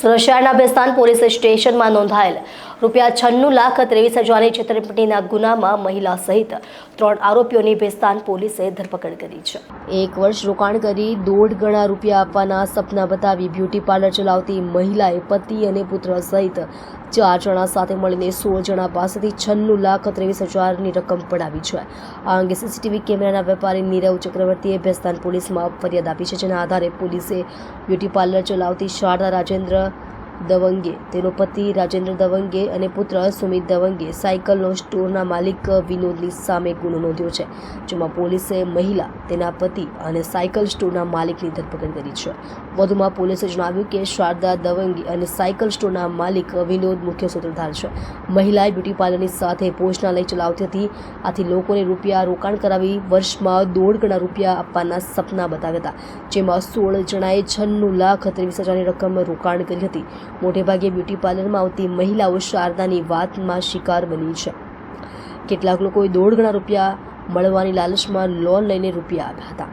શહેરના બેસ્તાન પોલીસ સ્ટેશનમાં નોંધાયેલ રૂપિયા છન્નું લાખ ત્રેવીસ હજારની છેતરપિંડીના ગુનામાં મહિલા સહિત ત્રણ આરોપીઓની ભેસ્તાન પોલીસે ધરપકડ કરી છે. એક વર્ષ રોકાણ કરી દોઢ ગણા રૂપિયા આપવાના સપના બતાવી બ્યુટી પાર્લર ચલાવતી મહિલાએ પતિ અને પુત્ર સહિત ચાર જણા સાથે મળીને સોળ જણા પાસેથી છન્નું લાખ ત્રેવીસ હજારની રકમ પડાવી છે. આ અંગે સીસીટીવી કેમેરાના વેપારી નીરવ ચક્રવર્તીએ ભેસ્તાન પોલીસમાં ફરિયાદ આપી છે, જેના આધારે પોલીસે બ્યુટી પાર્લર ચલાવતી શારદા રાજેન્દ્ર દવંગે. તેનો પતિ રાજેન્દ્ર દવંગે અને પુત્ર સુમિત દવંગે સાયકલનો સ્ટોરના માલિક વિનોદની સામે ગુનો નોંધ્યો છે, જેમાં પોલીસે મહિલા, તેના પતિ અને સાયકલ સ્ટોરના માલિકની ધરપકડ કરી છે. વધુમાં પોલીસે જણાવ્યું કે શારદા દવંગી અને સાયકલ સ્ટોરના માલિક વિનોદ મુખ્ય સૂત્રધાર છે. મહિલાએ બ્યુટી પાર્લરની સાથે ભોજનાલય ચલાવતી હતી. આથી લોકોને રૂપિયા રોકાણ કરાવી વર્ષમાં દોઢ ગણા રૂપિયા આપવાના સપના બતાવ્યા હતા, જેમાં સોળ જણાએ છન્નું લાખ ત્રેવીસ હજારની રકમ રોકાણ કરી હતી. મોટેભાગે બ્યુટી પાર્લરમાં આવતી મહિલાઓ શારદાની વાતમાં શિકાર બની છે. કેટલાક લોકોએ દોઢ ગણા રૂપિયા મળવાની લાલચમાં લોન લઈને રૂપિયા આપ્યા હતા.